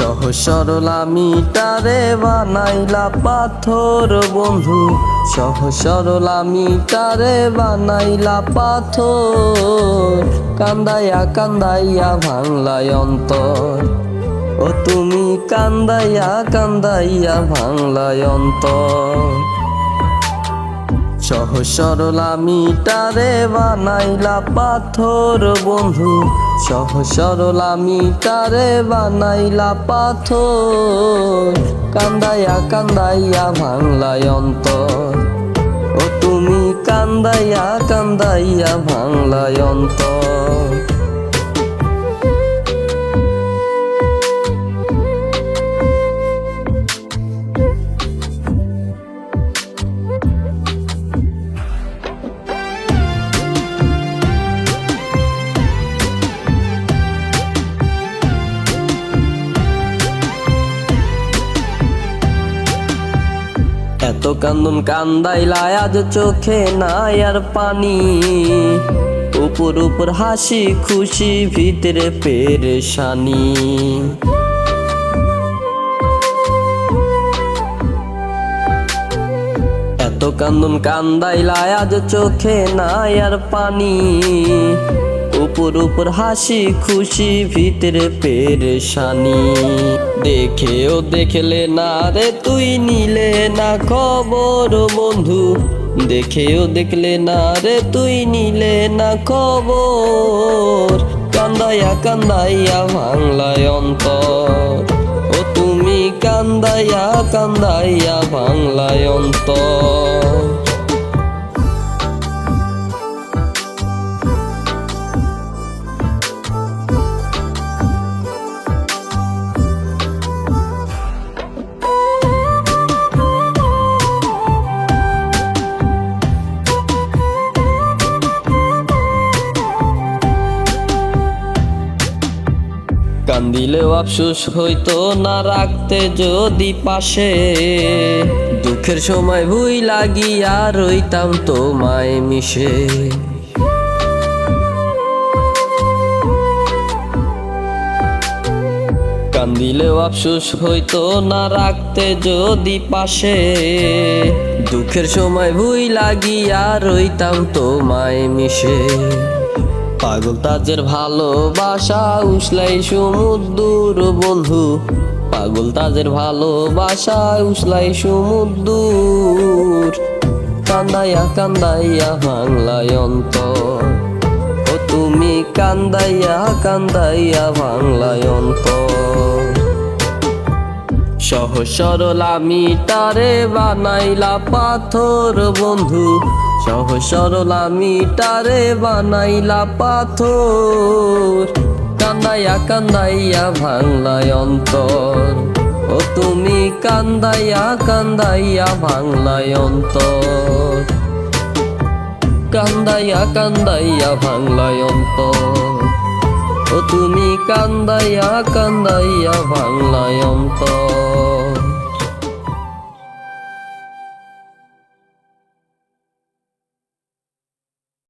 সহজ সরল আমি তারে বানাইলা পাথর, বন্ধু। সহ সরল আমি তারে বানাইলা পাথর, কান্দাইয়া কান্দাইয়া ভাঙলাই অন্তর। ও তুমি কান্দাইয়া কান্দাইয়া ভাঙলাই অন্তর। সহজ সরল আমি তারে বানাইলা পাথর, বন্ধু। সহ সরল আমি তারে বানাইলা পাথর। কান্দাইয়া কান্দাইয়া ভাঙলাই অন্তর। ও তুমি কান্দাইয়া কান্দাইয়া ভাঙলাই অন্তর। কান্দন কান্দাইলা, আজ চোখে নাই আর পানি। উপর উপর হাসি খুশি, ভিতরে পেরেশানি। এত কান্দন কান্দাইলা, আজ চোখে নাই আর পানি। উপর উপর হাসি খুশি, ভিতরে পেরেশানি। দেখেও দেখলে না রে, তুই নিলে না খবর বন্ধু। দেখেও দেখলে না রে, তুই নিলে না খবর। কান্দাইয়া কান্দাইয়া ভাঙলায় অন্তর। ও তুমি কান্দাইয়া কান্দাইয়া ভাঙলায় অন্তর। কান্দিলেও আফসোস হইতো না রাখতে যদি পাশে। দুঃখের সময় ভুই লাগিয়া রইতাম তোমায় মিশে। কান্দিলেও আফসোস হইতো না রাখতে যদি পাশে। দুঃখের সময় ভুই লাগিয়া রইতাম তোমায় মিশে। পাগল তাজের ভালোবাসা উসলাই সমুদ্র বন্ধু। পাগল তাজের ভালোবাসা উসলাই সমুদ্র কান্দাইয়া কান্দাইয়া বাংলায় অন্তর। ও তুমি কান্দাইয়া কান্দাইয়া বাংলায় অন্তর। সহজ সরল আমি তারে বানাইলা পাথর, বন্ধু। সহ সরল আমি তারে বানাইলা পাথর। কান্দাইয়া কান্দাইয়া ভাঙলাই অন্তর। ও তুমি কান্দাইয়া কান্দাইয়া ভাঙলাই অন্তর। কান্দাইয়া কান্দাইয়া ভাঙলাই অন্তর। ও তুমি কান্দাইয়া কান্দাইয়া ভাঙলাই অন্তর।